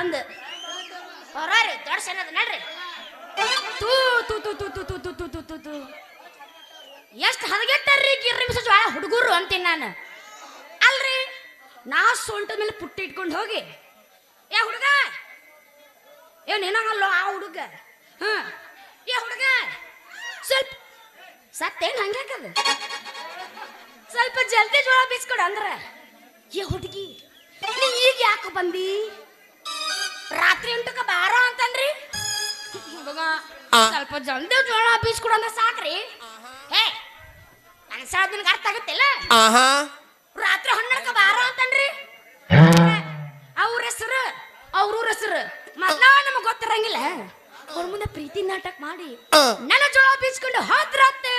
ಅಂದು ಹೊರ್ರಿ, ದೊಡ್ಡ ನಡ್ರಿ. ತೂ ತೂ ತೂ ತೂ ತೂ ತೂ ತೂ ಎಷ್ಟು ಹದಗೆಟ್ಟಾರ್ರಿ ಗಿರ್ರಿ ಮಿಸ ಜ್ವಾಳ ಹುಡುಗರು ಅಂತೀನಿ ನಾನು. ಅಲ್ರಿ ನಾ ಸೊಂಟದ ಮೇಲೆ ಪುಟ್ಟಿ ಇಟ್ಕೊಂಡು ಹೋಗಿ, ಏ ಹುಡುಗ, ಏ ನೀನಲ್ಲ ಆ ಹುಡುಗ? ಹ್ಞೂ ಏ ಹುಡುಗ, ಸ್ವಲ್ಪ, ಸತ್ತೇನು ಕದ ಸ್ವಲ್ಪ ಜಲ್ದಿ ಜೋಳ ಬೀಸ್ಕೊಡು ಅಂದ್ರೆ. ಏ ಹುಡುಗಿ, ನೀ ಈಗ ಯಾಕೆ ಬಂದಿ? ರಾತ್ರಿ ಎಂಟಕ್ಕೆ ಬಾರ ಅಂತನ್ರಿ ಸ್ವಲ್ಪ ಜಲ್ದಿ ಜೋಳ ಬೀಸ್ಕೊಡು ಅಂದ್ರೆ ಸಾಕ್ರಿ. ಹೇ ನಿನಗೆ ಅರ್ಥ ಆಗುತ್ತಿಲ್ಲ? ಆಹಾ. ರಾತ್ರಿ ಹನ್ನೆರಡಕ್ಕೆ ಬಾರ ಅಂತನ್ರಿ ಅವ್ರ ಹೆಸರು ಅವ್ರ ಹೆಸರು. ಮೊದ್ಲ ನಮಗ್ ಗೊತ್ತಿರಂಗಿಲ್ಲ. ಅವ್ರ ಮುಂದೆ ಪ್ರೀತಿ ನಾಟಕ ಮಾಡಿ. ನನ್ನ ಜೋಳ ಬೀಸ್ಕೊಂಡು ಹೋದ್ರತ್ತೆ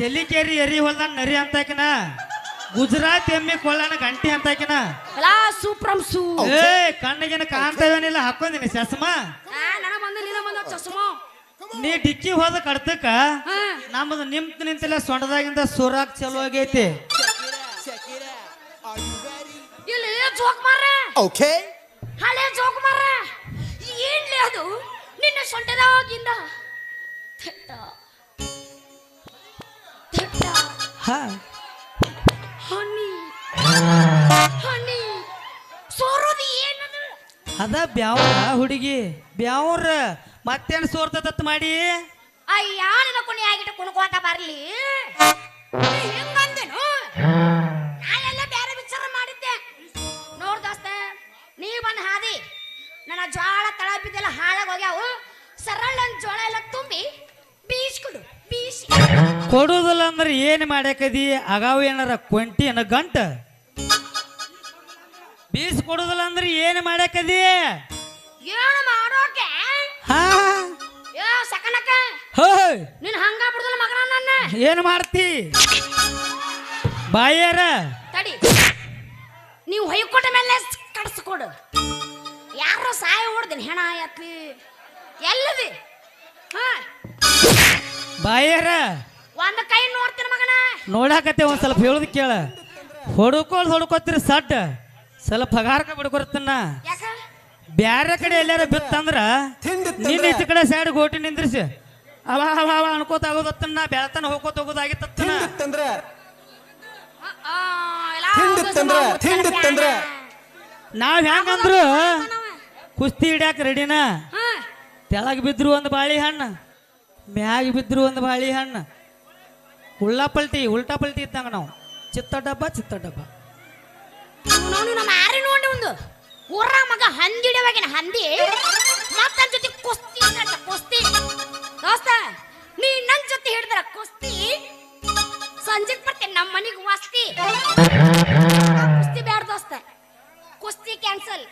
ಸೆಲಿಕೇರಿ ಎರಿ ಹೊಲ್ದಾಗ ನರಿ ಅಂತಾಕಿನ. ಗುಜರಾತ್ ಎಮ್ಮಿ ಕೊಳ್ಳನ ಗಂಟಿ ಅಂತಾಕಿನ. ಎಲ್ಲ ಸೂಪ್ರಮ್ ಸೂ. ಏ ಕಣ್ಣಿಗೇನ ಕಾಣ್ತಾವೇನಿಲ್ಲ ಹಾಕೊಂದಿನಿ ಚಸ್ಮಾ. ನನ್ನ ಬಂದು ನಿನ್ನ ಬಂದ ಚಸ್ಮೋ. ನೀ ಡಿಕ್ಕಿ ಹೋದ ಕಡ್ತಕ್ಕ ನಮ್ದು ನಮ್ಮದು ನಿಂತ ನಿಂತಲ್ಲ ಸೊಂಟದಾಗಿಂದ ಸುರಾಕ್ ಚಲೋ ಆಗೈತಿ. ಇಲ್ಲಿ ಜೋಕ್ ಮಾರ Okay. ಹಳೆ ಜೋಕ್ ಮಾರ ಏನ್ಲಿ ಅದು? ನಿನ್ನ ಸೊಂಟದಾಗಿಂದ. ಥೆಟ್ಟ ಹಾ. ಹನಿ. ಹನಿ. ಸೋರೋದು ಏನದು? ಅದ ಬ್ಯಾವ್ರ ಹುಡುಗಿ ಬ್ಯಾವ್ರ ಮತ್ತೇನ್ ಸೋರ್ತದತ್ ಮಾಡಿ? ಅಯ್ಯ ನಿನ್ನ ಕುಣಿ ಆಗಿಟ್ಟು ಕುಣ್ಕೋತ ಬರ್ಲಿ. ಹೆಂಗಂದೇನು? ನಾನೆಲ್ಲ ಬೇರೆ ವಿಚಾರ ಮಾಡಿದ್ದೆ. ನೋಡ್ ದೋಸ್ತ ನೀ ಬಂದ್ ಹಾದಿ. ನನ್ನ ಜ್ವಾಳ ತಳ ಬಿದ್ದೆಲ್ಲ ಹಾಳಾಗೋಗ್ಯಾವು ಸರಳ ಜೋಳ ಎಲ್ಲ ತುಂಬಿ ಬೀಸ್ಕೊಡು ಬೀಸಿ ಕೊಡುದಿಲ್ಲ ಅಂದ್ರೆ ಏನ್ ಮಾಡ್ಯಾಕದಿ? ಅಗಾವ್ ಏನಾರ ಕೊಂಟಿ ಏನ ಗಂಟ? ಬೀಸ್ ಕೊಡುದಿಲ್ಲ ಅಂದ್ರೆ ಏನ್ ಮಾಡ್ಯಾಕದಿ? ಏನು ಮಾಡೋಕೆ? ಹಾ. ಏ ಸಕನಕ ಹೋಯ್ ನೀನ್ ಹಂಗ ಬಿಡುದಿಲ್ಲ ಮಗನ ನನ್ನ. ಏನ್ ಮಾಡ್ತಿ? ಬಾಯರ? ತಡಿ. ನೀವು ಹೊಯ್ಕೊಟ್ಟ ಮೇಲೆ ಕಡಿಸ್ಕೊಡು. ಯಾರೋ ಸಾಯ ಹೊಡ್ದಿನ ಹೆಣ ಎತ್ಲಿ ಎಲ್ಲದಿ? ಹಾ. ಬಾಯರ. ಒಂದ್ ಕೈ ನೋಡ್ತೀನಿ ಮಗನ. ನೋಡಾಕತ್ತೆ ಒಂದ್ ಸ್ವಲ್ಪ ಹೇಳುದ್ ಕೇಳ. ಹೊಡ್ಕೊಳ್ ಹೊಡ್ಕೋತೀರಿ ಸಡ್ ಸ್ವಲ್ಪ ಹಗಾರಕ ಬಿಡ್ಕೊರ್ತನ ಯಾಕ? ಬ್ಯಾರೆ ಕಡೆ ಎಲ್ಲಾರ ಬಿತ್ತಂದ್ರ ನಿನ್ನ ಈಚೆ ಕಡೆ ಸೈಡ್ ಗೋಟಿ ನಿಂದ್ರಿಸಿ. ಅವ ಅವ ಅವ ಅನ್ಕೋತ ಆಗೋದತ್ತನ್ನ ಬೆಳತನ ಹೋಗೋತ ಹೋಗೋದಾಗಿತ್ತತ್ತನ. ನಾವ್ ಹೆಂಗಂದ್ರು ಕುಸ್ತಿ ಹಿಡ್ಯಾಕ ರೆಡಿನ ಹಾ, ತೆಳಗ್ ಬಿದ್ರು ಒಂದು ಬಾಳಿ ಹಣ್ಣು. ಮ್ಯಾಗ ಬಿದ್ದರು ಒಂದು ಬಾಳಿ ಹಣ್ಣು. ಉಳ್ಳಾ ಪಲ್ಟಿ, ಉಲ್ಟಾ ಪಲ್ಟಿ ಇದ್ದಂಗ ನಾವು. ಚಿತ್ತ ಡಬ್ಬ ಚಿತ್ತ ಡಬ್ಬ. ಇವ್ನವ್ನು ನಮ್ಮ ಆರಿ ನೋಡಿ ಒಂದು. ಮಗ ಹಂದಿಡವಾಗಿನ ಹಂದಿ. ಮತ್ತ ಜೊತೆ ಕುಸ್ತಿ ಅಂತ ಕುಸ್ತಿ. ದೋಸ್ತ, ನೀ ನನ್ ಜೊತೆ ಹಿಡಿದ್ರ ಕುಸ್ತಿ? ಸಂಜೆಗ್ ಬರ್ತೀನಿ ನಮ್ಮ ಮನೆಗೆ ವಸ್ತಿ. ಕುಸ್ತಿ ಬೇಡ ದೋಸ್ತ. ಕುಸ್ತಿ ಕ್ಯಾನ್ಸಲ್.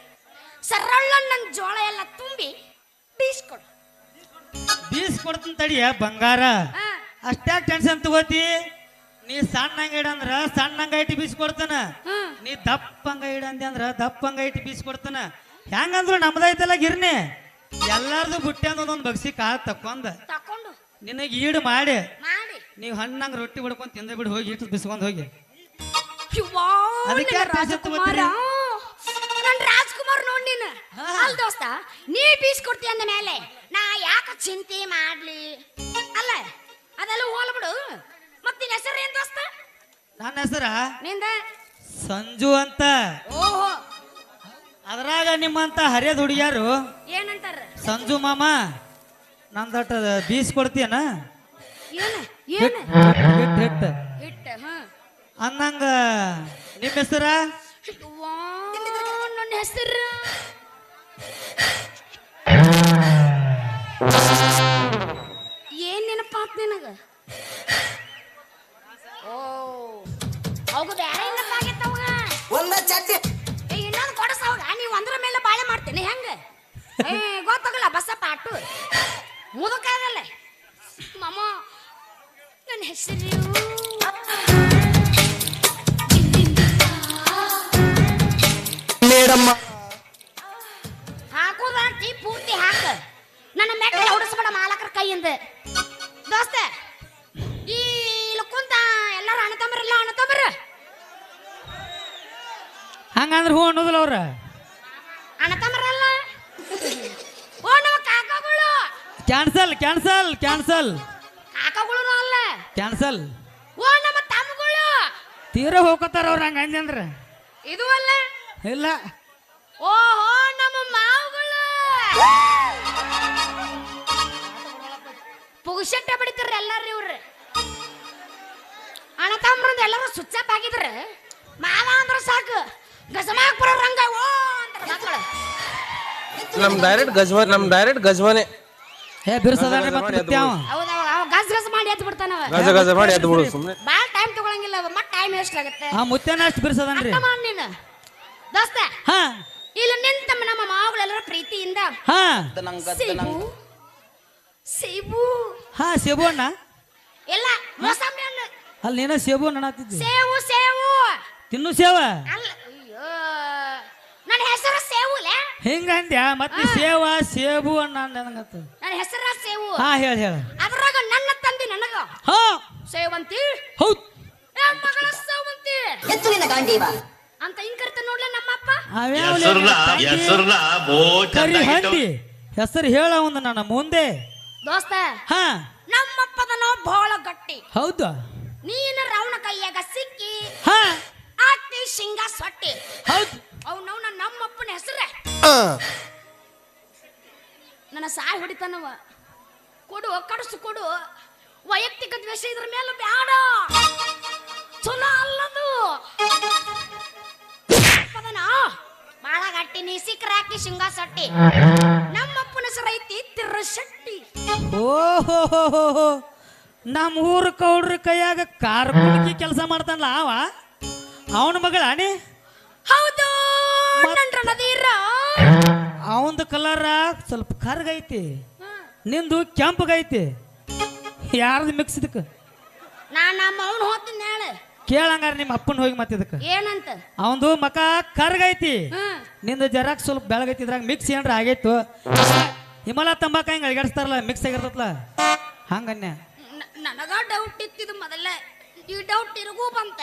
ಸರಳ ನನ್ನ ಜೋಳ ಎಲ್ಲ ತುಂಬಿ ಬೀಸ್ಕೊಡು. ಬೀಸ್ ಕೊಡ್ತೀನಿ ತಡಿಯ ಬಂಗಾರ. ಅಷ್ಟ್ಯಾಕ್ ಟೆನ್ಷನ್ ತಗೋತಿ. ನೀ ಸಣ್ಣಂಗ ಇಡಂದ್ರ ಸಣ್ಣಂಗ ಇಟ್ಟು ಬೀಸ್ ಕೊಡ್ತಾನ ನೀ ನೀ ದಪ್ಪಂಗ ಇಡಂದಿ ಅಂದ್ರ ದಪ್ಪಂಗ ಇಟ್ಟು ಬೀಸ್ ಕೊಡ್ತಾನ ಹೆಂಗಂದ್ರು ನಮ್ದೈತಲ್ಲ ಗಿರ್ನಿ. ಎಲ್ಲಾರ್ದು ಬುಟ್ಟಿ ಅಂದ್ ಒಂದೊಂದ್ ಬಗ್ಸಿ ಕಾಳು ತಕ್ಕೊಂದ. ತಕೊಂಡು ನಿನಗೆ ಈಡು ಮಾಡಿ. ನೀವ್ ಹಣ್ಣಂಗ ರೊಟ್ಟಿ ಬಿಡ್ಕೊಂಡ್ ತಿಂದ ಬಿಡು ಹೋಗಿ ಇಟ್ಟು ಬಿಸ್ಕೊಂಡ್ ಹೋಗಿ. ಅದಕ್ಕೆ ನನ್? ಅಲ್ ದೋಸ್ತ ನೀ ಬೀಸ್ ಕೊಡ್ತೀಯ ಅಂದ ಮೇಲೆ ನಾ ಯಾಕ ಚಿಂತೆ ಮಾಡ್ಲಿ? ಅಲ್ಲ ಅದೆಲ್ಲ ಹೋಲ್ ಬಿಡು. ಮತ್ತೆ ನಿನ್ನ ಹೆಸರು ಏನ್ ದೋಸ್ತ? ನನ್ನ ಹೆಸರ? ನಿಂದ? ಸಂಜು ಅಂತ. ಓಹೋ. ಅದ್ರಾಗ ನಿಮ್ಮಂತ ಹರಿಯದ ಹುಡುಗಿಯಾರು? ಏನಂತಾರ? ಸಂಜು ಮಾಮ ನಂದಟ ಬೀಸ್ ಕೊಡ್ತೀಯನ ಏನು ಏನು? ಹಿಟ್ ಹಿಟ್ ಹ ಅಂದಂಗ ನಿಮ್ಮ ಹೆಸರ? ಹೆಸರು ಏನ್ ನೆನಪಾತ್ ನಿನಗ? ಓ ಅವಾಗ ಬೇರೆ ನೆನಪಾಗೈತ ಅವಾಗ. ಒಂದ ಚಟ್ಟಿ ಏ ಇನ್ನೊಂದು ಕೊಡಸ ಅವಾಗ. ನೀವು ಒಂದ್ರ ಮೇಲೆ ಬಾಳೆ ಮಾಡ್ತೇನೆ ಹೆಂಗ? ಏ ಗೊತ್ತಾಗಲ್ಲ ಅಟ್ಟು. ಪಾಟು ಮಾಮ ನನ್ನ ಹೆಸರು. ಮೇಡಮ್ಮ ಹಾಕೋದಂತಿ ಪೂರ್ತಿ ಹಾಕ. ನನ್ನ ಮೆಟ್ಟ ಹೊಡಿಸ್ಬೇಡ ಮಾಲಕರ ಕೈಯಿಂದ ದೋಸ್ತ ಈ ಇಲ್ಲಿ ಕುಂತ ಎಲ್ಲಾರು ಅಣ್ಣ ತಮ್ಮರಲ್ಲ ಅಣ್ಣ ತಮ್ಮರ? ಹಂಗಂದ್ರೆ ಹೂ ಅನ್ನೋದಿಲ್ಲ ಅವ್ರ. ಅಣ್ಣ ತಮ್ಮರಲ್ಲ? ಓ ನಮ್ಮ ಕಾಕಗಳು. ಕ್ಯಾನ್ಸಲ್ ಕ್ಯಾನ್ಸಲ್ ಕ್ಯಾನ್ಸಲ್ ಕಾಕಗಳು ಅಲ್ಲ. ಕ್ಯಾನ್ಸಲ್ ಓ ನಮ್ಮ ತಮ್ಮಗಳು. ತೀರ ಹೋಗ್ಕೋತಾರ ಅವ್ರ ಹಂಗಂದ್ರೆ. ಅಂದ್ರ ಇದು ಅಲ್ಲ. ಇಲ್ಲ. ಓಹೋ ನಮ್ಮ ಮಾವುಗಳು! ಪುಗುಶೆಟ್ಟ ಬಿಡ್ತಾರ ಎಲ್ಲಾರು ಇವ್ರು ಅಣ್ಣ ತಮ್ಮರಂದು ಎಲ್ಲರೂ ಸ್ವಿಚ್ ಆಗಿದ್ರೆ ಆಗಿದ್ರ ಮಾವ ಅಂದ್ರೆ ಸಾಕು. ಗಜಮಾಕ್ ಬರೋ ರಂಗ ಓ ಅಂತ ಮಕ್ಕಳು ನಮ್ ಡೈರೆಕ್ಟ್ ಗಜ್ವ ನಮ್ ಡೈರೆಕ್ಟ್ ಗಜ್ವನೆ. ಏ ಬಿರ್ಸದಾನ್ರಿ ಮತ್ತೆ ಮಾಡಿ ಬಿತ್ತ್ಯಾವ. ಹೌದ ಅವ ಗಸ್ ಗಸ್ ಮಾಡಿ ಎದ್ದು ಬಿಡ್ತಾನವ ಗಜ ಗಜ ಮಾಡಿ ಎದ್ದು ಬಿಡು ಸುಮ್ಮನೆ ಭಾಳ ಟೈಮ್ ತಗೊಳಂಗಿಲ್ಲ ಅವ ಮತ್ತೆ ಟೈಮ್ ವೇಸ್ಟ್ ಆಗುತ್ತೆ? ಆ ಮುತ್ತೆನ ಅಷ್ಟು ಬಿರ್ಸದನ್ರಿ. ಅಂತ ಮಾಡಿ ನೀನು. ದೋಸ್ತ ಹಾ. ಇಲ್ಲಿ ನಿಂತ ನಮ್ಮ ಮಾವುಗಳೆಲ್ಲರ ಪ್ರೀತಿಯಿಂದ ಹಾ. ಸೇಬು ಸೇಬು. ಹಾ ಸೇಬು ಅಣ್ಣ. ಇಲ್ಲ ಮೋಸಂಬಿ ಹಣ್ಣು ಅಲ್ಲಿ ನೀನ ಸೇಬು ಅನ್ನತ್ತಿದ್ದಿ ಸೇವು ಸೇವು ತಿನ್ನು ಸೇವ ಅಲ್ಲ ಅಯ್ಯೋ. ನನ್ನ ಹೆಸರು ಸೇವುಲೆ ಹಿಂಗ ಅಂದ್ಯಾ ಮತ್ತೆ ಸೇವ ಸೇಬು ಅಣ್ಣ ಅಂದಂಗತ್ತ ನನ್ನ ಹೆಸರ ಸೇವು ಹಾ ಹೇಳ ಹೇಳ. ಅದ್ರಾಗ ನನ್ನ ತಂದಿ ನನಗ. ಹಾ. ಸೇವಂತಿ. ಹೌದು. ಏ ಮಗಳ ಸೇವಂತಿ. ನಿನ್ನ ಗಾಂಡೀವ. ಅಂತ ಹಿಂಗ್ ಕರಿತ ನೋಡ್ಲೆ ನಮ್ಮಪ್ಪ? ಅವ್ಯಾವ ಹೆಸರ್ನ ಹೆಸರ್ನ ಬೋ ಕರಿ ಹೆಸರು ಹೇಳ ಒಂದು ನನ್ನ ಮುಂದೆ. ದೋಸ್ತ ಹಾ. ನಮ್ಮಪ್ಪದನ ಬಹಳ ಗಟ್ಟಿ. ಹೌದು? ನೀನು ರವಣ ಕೈಯಾಗ ಸಿಕ್ಕಿ ಹಾ. ಆಗ್ತಿ ಶಿಂಗ ಸೊಟ್ಟಿ. ಹೌದು. ಅವನವನ ನಮ್ಮಪ್ಪನ ಹೆಸರೇ. ನನ್ನ ಸಾಯ್ ಹೊಡಿತಾನವ. ಕೊಡು ಕಡಸು ಕೊಡು. ವೈಯಕ್ತಿಕ ದ್ವೇಷ ಇದ್ರ ಮೇಲೆ ಬ್ಯಾಡ. ಚಲೋ ಅಲ್ಲದು. ಬಾಳ ಗಟ್ಟಿ ನೀ ಸಿಕ್ಕ್ರ ಹಾಕಿ ಶಿಂಗ ಸಟ್ಟಿ. ನಮ್ಮಪ್ಪನ ಹೆಸರು ಐತಿ ತಿರ್ರ ಶೆಟ್ಟಿ. ಓಹೋ ನಮ್ಮ ಊರ ಕೌಡ್ರ ಕೈಯಾಗ ಕಾರ್ ಕುಡುಕಿ ಕೆಲಸ ಮಾಡ್ತಾನಲ್ಲ ಅವ? ಅವನ ಮಗಳ ಅಣಿ? ಹೌದು ನನ್ರ ನದೀರ ಅವಂದು ಕಲರ ಸ್ವಲ್ಪ ಕರ್ಗೈತಿ. ನಿಂದು ಕೆಂಪಗೈತಿ. ಯಾರ್ದು ಮಿಕ್ಸ್ ಇದಕ್ಕೆ? ನಾ ನಮ್ಮ ಅವನು ಹೋಗ್ತೀನಿ ಹೇಳ. ಕೇಳಂಗಾರ ನಿಮ್ಮ ಅಪ್ಪನ ಹೋಗಿ ಮತ್ತೆ ಇದಕ್ಕೆ. ಏನಂತ? ಅವಂದು ಮಕ ಕರ್ಗೈತಿ. ನಿಂದ ಜರಾಕ್ ಸ್ವಲ್ಪ ಬೆಳಗೈತಿ ಇದ್ರಾಗ ಮಿಕ್ಸ್ ಏನ್ರ ಆಗೈತು. ಹಿಮಾಲ ತಂಬಾಕ ಹಿಂಗೆ ಅಳಗಾಡಿಸ್ತಾರಲ್ಲ ಮಿಕ್ಸ್ ಆಗಿರ್ತತ್ಲ? ಹಂಗನ್ಯ? ನನಗ ಡೌಟ್ ಇತ್ತಿದು ಮೊದಲೇ. ಈ ಡೌಟ್ ಇರಗೂ ಬಂತ.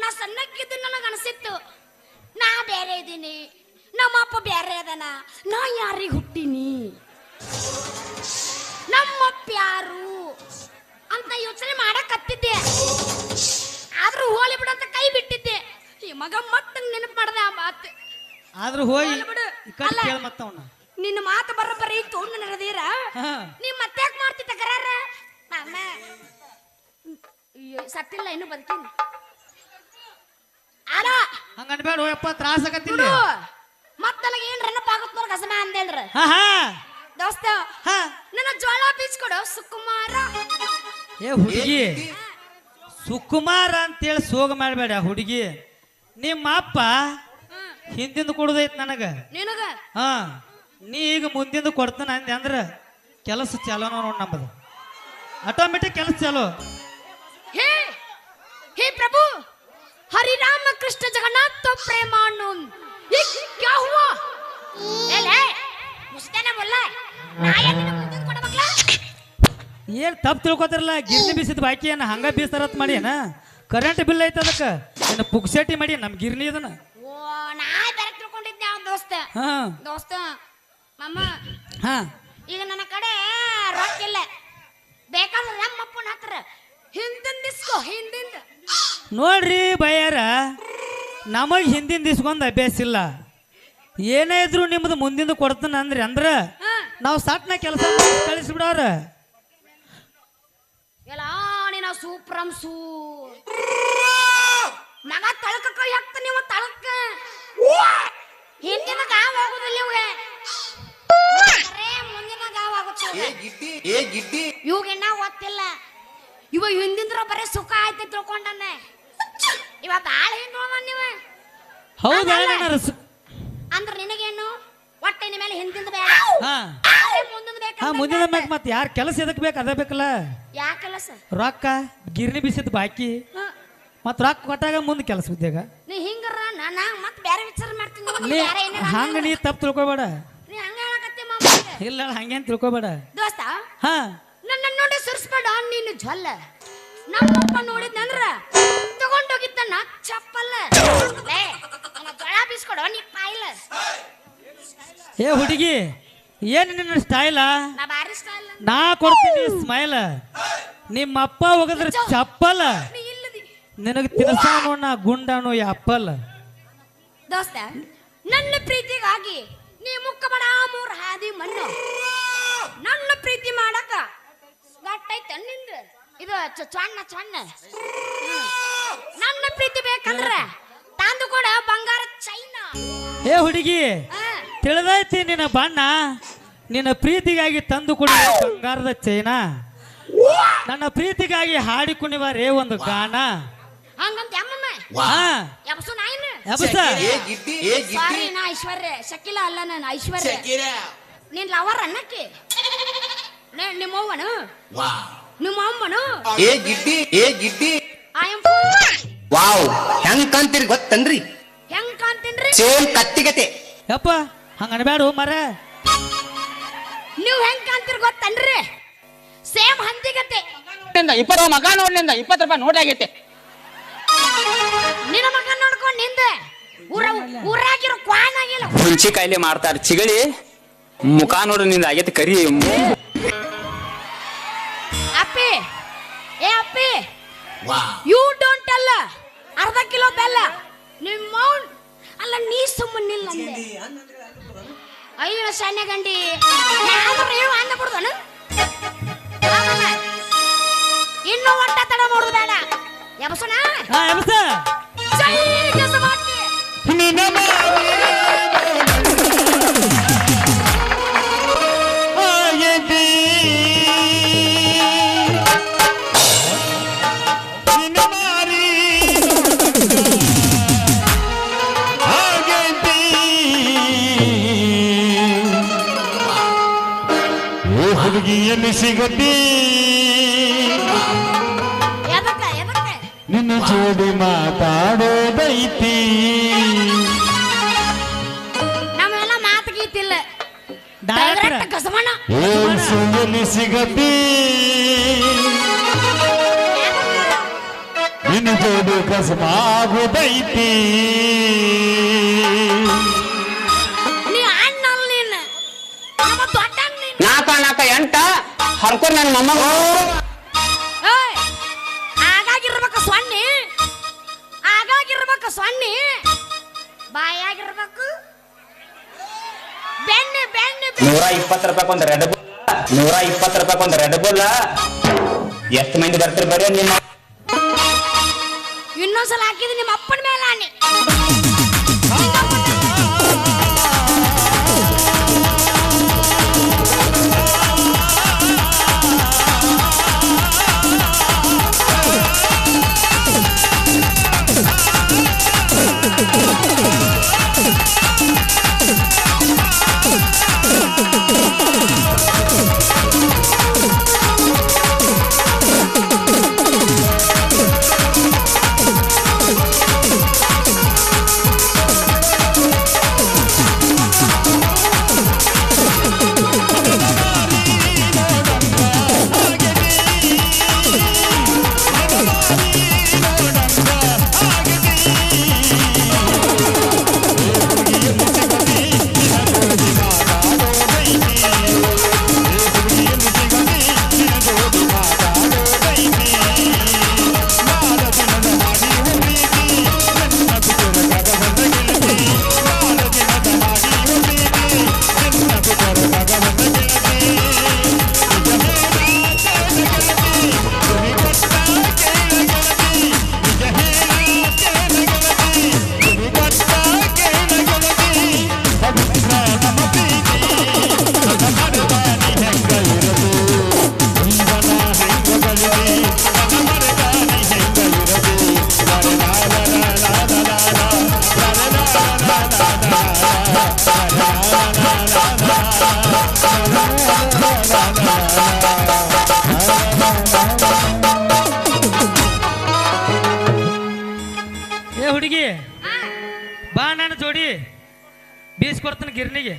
ನಾ ಸಣ್ಣಕ್ಕಿದ್ದು ನನಗೆ ಅನಿಸಿತ್ತು. ನಾ ಬೇರೆ ಇದ್ದೀನಿ ನಮ್ಮ ಅಪ್ಪ ಬೇರೆ ಅದನ. ನಾ ಯಾರಿಗೆ ಹುಟ್ಟಿನಿ? ನಮ್ಮಪ್ಪ ಯಾರು? ಅಂತ ಯೋಚನೆ ಮಾಡಕತ್ತಿದ್ದೆ. ಆದ್ರೂ ಹೋಲಿ ಬಿಡು ಅಂತ ಕೈ ಬಿಟ್ಟಿದ್ದೆ. ಈ ಮಗ ಮತ್ತೆ ನೆನಪು ಮಾಡದ ಆ ಮಾತು. ಆದ್ರೂ ಹೋಗಿ ಹೋಗ್ಲಿ ಬಿಡು. ಈ ಕಡೆ ಅಲ್ಲ. ಕೇಳ ನಿನ್ನ ಮಾತು ಬರೋಬ್ಬರಿ ಇತ್ತು ನನ್ನ ನಡೆದೀರ ಹಾ. ನೀ ಮತ್ತೆ ಯಾಕೆ ಮಾಡ್ತಿದ್ದ ಕರಾರ ಮಾಮ. ಅಯ್ಯೋ, ಸತ್ತಿಲ್ಲ ಇನ್ನು ಬದುಕಿನಿ ಅಲ್ಲ ಹಂಗ ಅನ್ಬೇಡ ಹೋಯಪ್ಪ ತ್ರಾಸ ಆಗತ್ತಿಲ್ಲ ಬಿಡು. ಮತ್ ನನಗೆ ಏನ್ ನೆನಪಾಗುತ್ತೆ ನೋಡ್ ಕಸಮ ಅಂದೇಳ್ರ ಹಾ ಹಾ. ದೋಸ್ತ ಹಾ. ನನ್ನ ಜೋಳ ಬೀಚ್ ಕೊಡು ಸುಕುಮಾರ. ಏ ಹುಡುಗಿ. ಸುಕುಮಾರ ಅಂತೇಳಿ ಸೋಗ ಮಾಡಬೇಡ ಹುಡುಗಿ ನಿಮ್ಮ ಅಪ್ಪ ಹ್ಮ್. ಹಿಂದಿಂದ ಕೊಡುದೈತ್ ನನಗ ನಿನಗ ಹಾ ನೀ ಈಗ ಮುಂದಿಂದ ಕೊಡ್ತಾನ ಅಂದೆ ಅಂದ್ರ ಕೆಲಸ ಚಾಲೋ ನೋಡ್ ನಮ್ಮದು ಆಟೋಮೆಟಿಕ್ ಕೆಲಸ ಚಾಲೋ ಹೇ ಹೇ ಪ್ರಭು हरि राम कृष्ण जगन्नाथ तो प्रेमानंद ये क्या हुआ ए ले मुझसे ना बोला ನಾ ಏನ್ ನಿನಗ್ ಮುಂದಿನ್ ಕೊಡ್ಬೇಕ್ಲಾ? ಏನ್ ತಪ್ಪು ತಿಳ್ಕೊತಾರಲ್ಲ? ಗಿರ್ನಿ ಬೀಸಿದ ಬಾಕಿ ಏನ ಹಂಗ ಬೀಸ್ತಾರತ್ ಮಾಡಿ ಏನ? ಕರೆಂಟ್ ಬಿಲ್ ಐತ ಅದಕ್ಕ. ಏನ ಪುಕ್ಸೇಟಿ ಮಾಡಿ ನಮ್ ಗಿರ್ನಿ ಇದನ್ನ. ಓ ನಾ ಬೇರೆ ತಿಳ್ಕೊಂಡಿದ್ದೆ ಅವ್ನ ದೋಸ್ತ. ಹಾ. ದೋಸ್ತ ಮಮ್ಮ. ಹಾ. ಈಗ ನನ್ನ ಕಡೆ ರೊಕ್ಕ ಇಲ್ಲ. ಬೇಕಾದ್ರೆ ನಮ್ಮ ಅಪ್ಪನ ಹತ್ರ ಹಿಂದಿನ ದಿಸ್ಕೋ ಹಿಂದಿಂದ. ನೋಡ್ರಿ ಬಯ್ಯಾರ ನಮಗ್ ಹಿಂದಿನ ದಿಸ್ಕೊಂಡ್ ಅಭ್ಯಾಸ ಇಲ್ಲ. ಏನೇ ಇದ್ರು ನಿಮ್ದು ಮುಂದಿಂದ ಕೊಡ್ತಾನ ಅಂದ್ರಿ ಅಂದ್ರ ನಾವು ಸಟ್ನ ಕೆಲಸ ಕಳಿಸ್ಬಿಡವ್ರ ಎಲ್ಲ ನೀನ ಸೂಪ್ರಂ ಸೂ. ಮಗ ತಳಕ ಕೈ ಹಾಕ್ತ ನೀವು ತಳಕ. ಹಿಂದಿನ ಗಾವ್ ಆಗುದಿಲ್ಲ ಇವ್ಗೆ. ಮುಂದಿನ ಗಾವ್ ಆಗುತ್ತೆ ಇವಾಗ? ಇನ್ನ ಗೊತ್ತಿಲ್ಲ. ಇವ ಹಿಂದಿಂದ್ರ ಬರೀ ಸುಖ ಆಯ್ತು ತಿಳ್ಕೊಂಡನೆ. ಇವ ಬಾಳ ಹಿಂದ್ ನೀವ ಹೌದಾ ಅಂದ್ರ ನಿನಗೇನು? ಹೊಟ್ಟೆ ಮೇಲೆ ಹಿಂದಿಂದ ಬೇಡ. ಹಾ ಮುಂದಿನ ಮ್ಯಾಕ್ ಮತ್ತೆ ಯಾರ ಕೆಲಸ ಎದಕ್ ಬೇಕು ಅದ ಬೇಕಲ್ಲ? ಯಾ ಕೆಲಸ? ರೊಕ್ಕ ಗಿರ್ನಿ ಬಿಸಿದ್ ಬಾಕಿ. ಮತ್ ರೊಕ್ಕ ಕೊಟ್ಟಾಗ ಮುಂದೆ ಕೆಲಸ ಉದ್ಯೋಗ. ನೀ ಹಿಂಗರ ನಾ ಮತ್ತೆ ಬೇರೆ ವಿಚಾರ ಮಾಡ್ತೀನಿ ನೋಡು, ನೀ ನೀ ಬ್ಯಾರೆ ಏನಾರ ಹಂಗ ನೀ ತಪ್ಪು ತಿಳ್ಕೊಬೇಡ. ನೀ ಹಂಗ ಹೇಳಕತ್ತಿ ಮಾಮ ಇಲ್ಲ ಹಂಗೇನ್ ತಿಳ್ಕೊಬೇಡ. ದೋಸ್ತ ಹಾ. ನನ್ನ ನೋಡಿ ಸುರ್ಸ್ಬೇಡ ನೀನು ಜ್ವಲ್ಲ ನಮ್ಮಪ್ಪ ನೋಡಿದ್ನಂದ್ರ ತಗೊಂಡೋಗಿದ್ದ ನಾ ಚಪ್ಪಲ್ಲ ಲೇ ನನ್ನ ಜೊಳ ಬೀಸ್ಕೊಡೋ ನೀ ಪಾಯಿಲ. ಏ ಹುಡುಗಿ. ಏನ್ ನಿನ್ನ ಸ್ಟೈಲ ನಾ ಬಾರಿ ಸ್ಟೈಲ್ ನಾ ಕೊಡ್ತೀನಿ ಸ್ಮೈಲ್ ನಿಮ್ಮ ಅಪ್ಪ ಹೋಗದ್ರ ಚಪ್ಪಲ. ನೀ ಇಲ್ಲದಿ. ನಿನಗೆ ತಿನ್ಸಾನು ನಾ ಗುಂಡಾನು ಅಪ್ಪಲ್. ದೋಸ್ತ ನನ್ನ ಪ್ರೀತಿಗಾಗಿ ನೀ ಮುಕ್ಕ ಬಡ ಮೂರ್ ಹಾದಿ ಮಣ್ಣು. ನನ್ನ ಪ್ರೀತಿ ಮಾಡಕ ಗಟ್ಟೈತ ನಿಂದ. ಇದು ಚ- ಚಣ್ಣ ಚೊಣ್ಣ. ಹ್ಮ್. ನನ್ನ ಪ್ರೀತಿ ಬೇಕಂದ್ರ ತಂದು ಕೊಡ ಬಂಗಾರ ಚೈನಾ. ಏ ಹುಡುಗಿ ಆ, ತಿಳಿದೈತಿ ನಿನ್ನ ಬಣ್ಣ ನಿನ್ನ ಪ್ರೀತಿಗಾಗಿ ತಂದು ಕೊಡುವ ಬಂಗಾರದ ಚೈನ. ನನ್ನ ಪ್ರೀತಿಗಾಗಿ ಹಾಡಿಕೊಂಡಿವ ರೇ ಒಂದು ಗಾನ. ಹಂಗಂತ ಹಾ. ಯಬಸು ನಾಯಿನ. ಎಬಸ. ಸಾರಿ ನಾ ಐಶ್ವರ್ಯ ಶಕಿಲ ಅಲ್ಲ ನಾನು ಐಶ್ವರ್ಯ. ನೀನ್ ಲವರ್ ಅನ್ನಕ್ಕೆ. ನಿಮ್ಮ ಅವ್ವನು ನಿಮ್ಮ ಅಮ್ಮನು ಏ ಗಿಡ್ಡಿ ಏ ಗಿಡ್ಡಿ ಐ ಆಮ್ ವಾವ್. ಹೆಂಗ್ ಕಾಂತೀರಿ ಗೊತ್ತನ್ರಿ? ಹೆಂಗ್ ಕಾಣ್ತೀನ್ರಿ? ಸೇಮ್ ಕತ್ತಿಗತೆ. ಯಪ್ಪ. ಹಂಗ ಅನ್ಬೇಡ ಮರ. ನೀವು ಹೆಂಗ್ ಕಾಣ್ತೀರಿ ಗೊತ್ತನ್ರಿ? ಸೇಮ್ ಹಂದಿಗತೆ. ಇಪ್ಪತ್ತು ಮಗ ನೋಡ್ನಿಂದ ಇಪ್ಪತ್ತು ರೂಪಾಯಿ ನೋಟ್ ಆಗೈತೆ. ನಿನ್ನ ಮಗ ನೋಡ್ಕೊಂಡು ನಿಂದೆ. ಊರ ಊರಾಗಿರೋ ಕ್ವಾನ್ ಆಗಿಲ್ಲ. ಹುಂಚಿ ಕಾಯಿಲೆ ಮಾಡ್ತಾರ ಚಿಗಳಿ. ಮುಖ ನೋಡು ನಿಂದ ಆಗೈತೆ ಕರಿ. ಅಪ್ಪಿ ಏ ಅಪ್ಪಿ ಯು ಡೋಂಟ್ ಅಲ್ಲ ಅರ್ಧ ಕಿಲೋ ಬೆಲ್ಲ. ನಿಮ್ಮ ಅಲ್ಲ ನೀ ಸುಮ್ಮನಿಲ್ಲ ಅಂದೆ ಅಯ್ಯೋ ಸಣ್ಣ ಗಂಡಿ. ಅಂದ ಬಿಡ್ದನು ಇನ್ನು ಒಟ್ಟ ತಡ ಮಾಡುದು ಬೇಡ. ಎಬಸನ ಎಬಸ. ಜೈ ಸಿಗತಿ. ನಿನ್ನ ಜೋಡಿ ಮಾತಾಡೋದೈತಿ. ನಮ್ಮೆಲ್ಲ ಮಾತು ಗೀತಿಲ್ಲ ಡೈರೆಕ್ಟ್ ಕಸಮಣ್ಣ ಏನ್ ಸುಂದಲಿ ಸಿಗತಿ. ನಿನ್ನ ಜೋಡಿ ಕಸಮಾಗೋದೈತಿ ನೀ ಅಣ್ಣಲ್ ನೀನು ನಮ್ಮ ದೊಡ್ಡ ನೀನು ನಾಲ್ಕ ನಾಲ್ಕ ಎಂಟ. ಹರ್ಕೊಂಡ್ ನನ್ನ ಮೊಮ್ಮಗ ಏಯ್, ಆಗಾಗಿರ್ಬೇಕು ಸೊನ್ನಿ ಆಗಾಗಿರ್ಬೇಕು ಸೊನ್ನಿ ಬಾಯಾಗಿರ್ಬೇಕು. ಬೆಣ್ಣೆ ಬೆಣ್ಣೆ ಬೆಣ್ಣೆ. ನೂರ ಇಪ್ಪತ್ತು ರೂಪಾಯಿ ಒಂದು ರೆಡ್ ಬುಲ್ ನೂರ ಇಪ್ಪತ್ತು ರೂಪಾಯಿ ಒಂದು ರೆಡ್ ಬುಲ್ ಎಷ್ಟು ಮಂದಿ ಬರ್ತೀರಿ ಬರೀ ನಿಮ್ಮ ಬೀಸ್ಕೊಡ್ತಾನೆ ಗಿರ್ನಿಗೆ.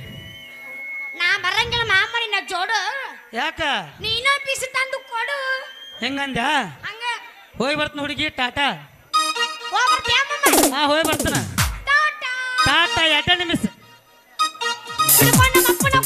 ನಾ ಬರಂಗಿಲ್ಲ ಮಾಮನಿ ನಾ ಜೋಡು. ಯಾಕ? ನೀನ ಪೀಸ್ ತಂದು ಕೊಡು. ಹೆಂಗಂದ ಹಂಗ. ಹೋಗಿ ಬರ್ತೀನಿ ಹುಡುಗಿ ಟಾಟಾ. ಹೋಗ್ಬರ್ತೀಯ ಮಮ್ಮ ಹಾ ಹೋಗಿ ಬರ್ತಾನ. ಟಾಟಾ. ಟಾಟಾ ಎಟ ನಿಮಿಷ ನಮ್ಮ